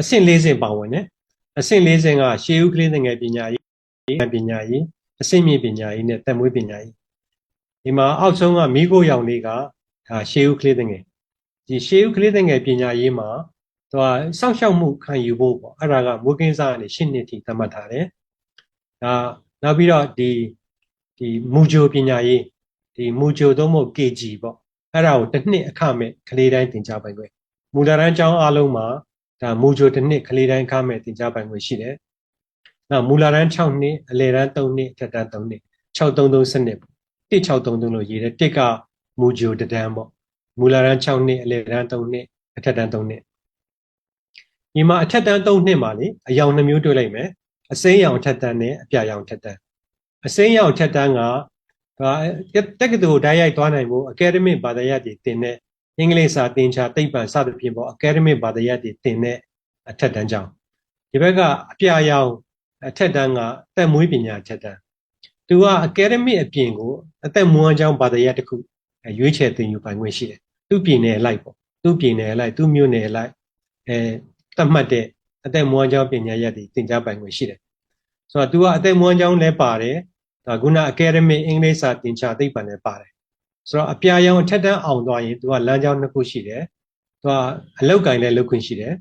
အဆင့်၄ဆင့်ပါဝင်တယ်အဆင့်၄ဆင့်ကရှေးဦးကလေးငယ်ပညာရေးပညာရေးအဆင့်မြင့်ပညာရေးနဲ့တက်မွေးပညာရေးဒီမှာအောက်ဆုံးကမိခိုးရောင်လေးကဒါရှေးဦးကလေးငယ်ဒီရှေးဦးကလေးငယ်ပညာရေးမှာသူကစောင့်ရှောက်မှုခံယူဖို့ပေါ့အဲ့ဒါကမွေးကင်းစားကနေ၈နှစ်ထိသတ်မှတ်ထားတယ်ဒါနောက်ပြီးတော့ဒီဒီမူဂျိုပညာရေးဒီမူဂျိုသုံးဖို့ KG ပေါ့အဲ့ဒါကိုတစ်နှစ်အခမဲ့ကလေးတိုင်းသင်ကြားပိုင်ခွင့်မူလတန်းကျောင်းအားလုံးမှာ ဒါမူဂျိုတစ်နှစ်ကလေးတိုင်းအခမဲ့သင်ကြားပိုင်ခွင့်ရှိတယ်နောက်မူလတန်း6နှစ်အလယ်တန်း3နှစ်အထက်တန်း3နှစ်633စနစ်ပေါ့1633လို့ရေးတယ်တစ်ကမူဂျိုတန်းပေါ့မူလတန်း6နှစ်အလယ်တန်း3နှစ်အထက်တန်း3နှစ်ဒီမှာအထက်တန်း3နှစ်မှာလေအယောင်နှမျိုးတွေ့လိုက်မယ်အစိမ်းရောင်အထက်တန်းနဲ့အပြာရောင်အထက်တန်းအစိမ်းရောင်အထက်တန်းကဒါတက္ကသိုလ်ဓာတ်ရိုက်သွားနိုင်ဖို့ academic ဘာသာရပ်တွေတင်တဲ့ အင်္ဂလိပ်စာသင်ချာသိပ္ပံစသဖြင့်ပေါ့ academic ဘာသာရပ်တွေတင်တဲ့အထက်တန်းကြောင်းဒီဘက်ကအပြာရောင်အထက်တန်းကတက်မွေးပညာအထက်တန်းသူက academic အပြင်ကိုအသက်မွေးကျောင်းဘာသာရပ်တစ်ခုရွေးချယ်သင်ယူပိုင်ခွင့်ရှိတယ်သူပြည်နယ်လိုက်ပေါ့သူပြည်နယ်လိုက်သူမြို့နယ်လိုက်အဲသတ်မှတ်တဲ့အသက်မွေးကျောင်းပညာရပ်တွေသင်ကြားပိုင်ခွင့်ရှိတယ်ဆိုတော့ तू ကအသက်မွေးကျောင်းလည်းပါတယ်ဒါခုန academic အင်္ဂလိပ်စာသင်ချာသိပ္ပံလည်းပါတယ် ဆိုတော့အပြာရောင်အထက်တန်းအောင်သွားရင် तू ကလမ်းကြောင်းနှစ်ခုရှိတယ်သူကအလောက်ကင်လည်းလုပ်ခွင့်ရှိတယ်